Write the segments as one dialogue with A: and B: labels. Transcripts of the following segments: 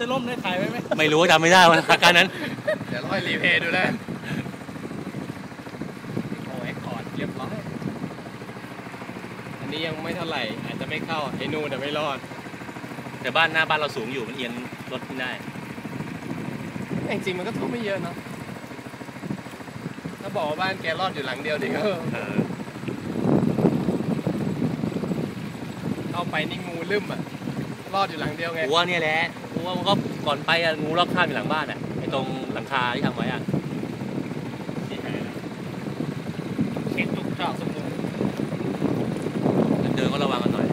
A: จะล่มได้ถ่ายไว้ไหม
B: ไม่รู้จำไม่ได้ว่าอาการนั้น
C: เดี๋ยวร้อยรีเพย์ดูนะโอ้ยคอร์ดเรียบร้อยอันนี้ยังไม่เท่าไหร่ อาจจะไม่เข้าไอ้นู่นแต่ไม่รอด
B: แต่บ้านหน้าบ้านเราสูงอยู่มันเอียงรถขึ้นได้
C: จริงๆมันก็ท่วมไม่เยอะเนาะถ้าบอกว่าบ้านแกรอดอยู่หลังเดียวเดี๋ยวก็
B: เออ
C: เข้าไปนี่งูลืมอะรอดอยู่หลังเดียวไง
B: กูว่าเนี่ยแหละ กูว่ามันก็ก่อนไปอะงูรอบข้ามอยู่หลังบ้านอะไอ้ตรงหลังคาที่ทำไว้อะ
A: เข็นจุกจอกสมุน
B: เดินก็ระวังกันหน่อย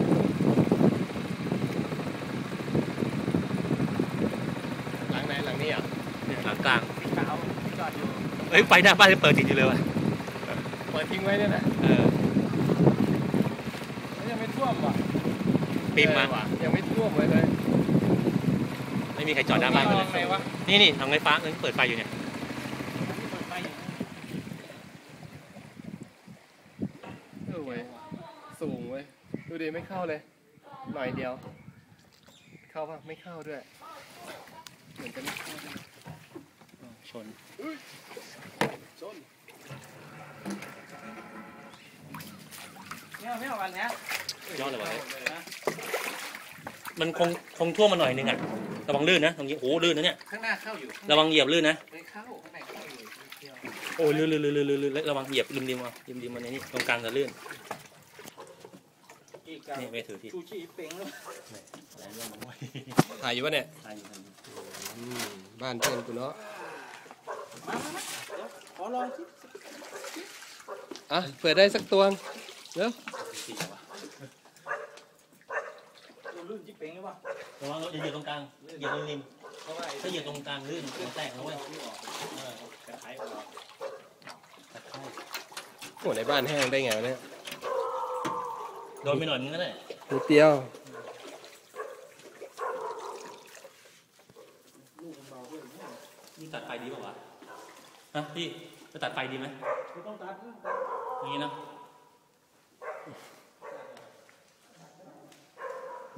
C: หลังไหนหลังนี้อะ
B: เนี่ยหลังกลาง
A: ขาวที่จอดอยู่
B: เฮ้ยไฟหน้าบ้านยังเปิดติดอยู่เลยว่ะ
C: เปิดทิ้งไว้เนี่ยนะ
B: เออ
A: แล้วยังไม่ท่วมว่ะ
B: ปิมมา
C: เออว่ะยังไม่ท่วมไว้เลย
B: ไม่มีใครจอดหน้าบ้านกันเลย
A: ไงวะ
B: นี่นี่ทางไฟฟ้าเออเปิดไฟอยู่เนี่ย
A: เปิดไฟอยู่
C: เออเว้ยสูงเว้ยดูดิไม่เข้าเลย หน่อยเดียว เข้าป่ะไม่เข้าด้วยเหมือนจะไม่เข้าด้วย
B: ชน
C: ชน
A: เนี่ยไม่เอาวันเนี้ย
B: ยอดเลยวะ
A: นะ
B: มันคงคงท่วมมาหน่อยนึงอะระวังลื่นนะตรงนี้โอ้ลื่นนะเนี่ย
A: ข้างหน้าเข้าอยู่
B: ระวังเหยียบลื่นนะ
A: ไม่เข้าข้างในเข้าอยู่นิดเดียว
B: โอ้ลื่นลื่นลื่นลื่นลื่นลื่นระวังเหยียบริมริมเอาริมริมมันในนี่ตรงกลางจะลื่น
A: อีกอะ
B: นี่ไม่ถือที่
A: ชูชีเป่งแล้ว
B: อะไรเรื่องมันวะ
C: ถ่ายอยู่ป่ะเนี่ย
B: ถ่ายอยู่ถ่ายอยู่
C: อืมบ้านเพื่อนกูเนาะ
A: มามามาเดี๋ยวขอลองสิ
C: อะเปิดได้สักตัวเร็ว
B: สี่วะ
A: ดู ลื่นจิ๊เป่งหรือเปล่า
B: ระวังรถอย่าเหยียบตรงกลางเหยียบริมริม
A: เพราะว่าไอ้
B: ถ้าเหยียบตรงกลางลื่นมันแตกนะเว้ย
A: นี่ออก
B: เออ
A: กระไขออก
B: ตะไคร้
C: โอ้ในบ้านแห้งได้ไงวะเนี่ย
B: โดนไปหน่อยนึงก็ได้
C: นิดเดียว
A: ลูกมันเบาด้วยเนี่ย
B: นี่ตัดไฟดีป่าวะฮะพี่จะตัดไฟดีไหม
A: ไม่ต้องตัดไม่ต้องตัด
B: อย่างนี้นะ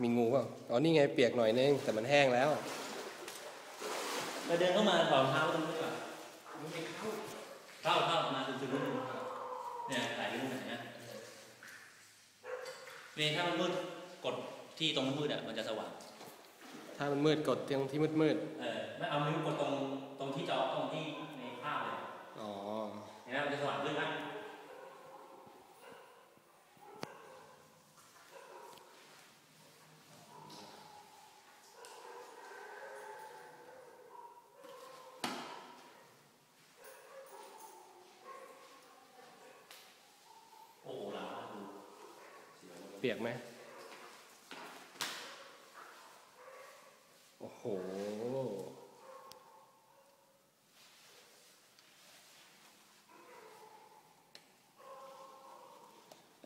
C: มีงูเปล่าอ๋อนี่ไงเปียกหน่อยนึงแต่มันแห้งแล้ว
B: เราเดินเข้ามาถอดรองเท้าตรงนี้ก่อนเข้าเข้ามาซึมๆนิดนึงเนี่ยถ่ายรูปหน่อยนะนี่ถ้ามันมืดกดที่ตรงมืดๆอะมันจะสว่าง
C: ถ้ามันมืดกดตรงที่มืดมืด
B: เออไม่เอานิ้วกดตรงตรงที่จอตรงที่ในภาพเลย
C: ๆอ๋อ
B: เห็นไหมมันจะสว่างขึ้นไหมโอ้โหหลังบ้านดู
C: เปียกไหมโอ้โห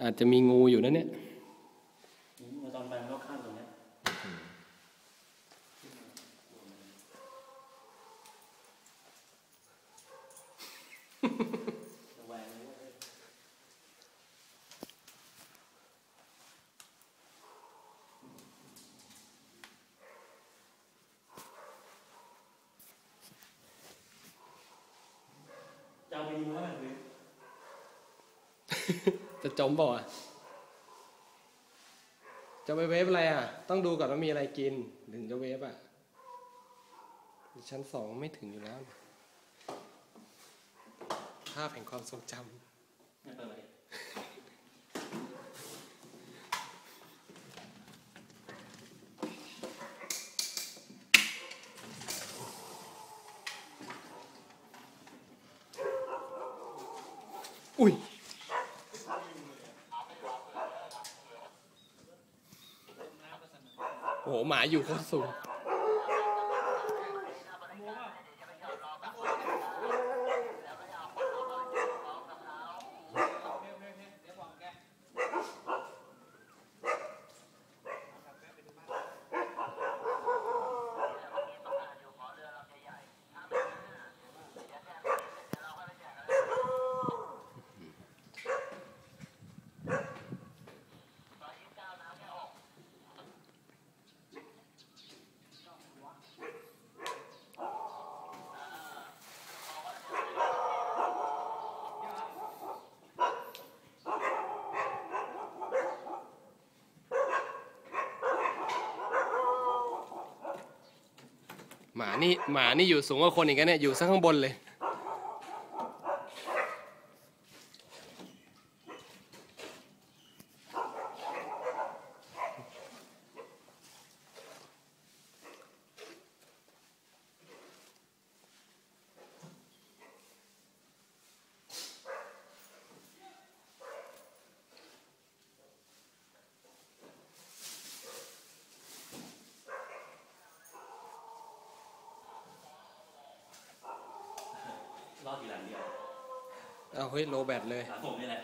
C: อาจจะมีงูอยู่นะเนี่ย
B: เมื่อตอนไปมันก็ข้ามตรงเนี้ยระแวงเลยเว้ย จะเอาไปยิงว่ามันคือ
C: จะจมบ่อะจะไปเวฟอะไรอะ ต้องดูก่อนว่ามีอะไรกิน ถึงจะเวฟอะ ชั้นสองไม่ถึงอยู่แล้ว ภาพแห่งความทรงจ
B: เนี่ยเปิดมาดิำ
C: โอ้โหหมาอยู่โคตรสูง มานี่หมานี่อยู่สูงกว่าคนอีกนะเนี่ยอยู่ซะข้างบนเลย
B: ทีหลังเดียว
C: เอาเฮ้ยโลแบตเลย
B: หลังผมนี่แหละ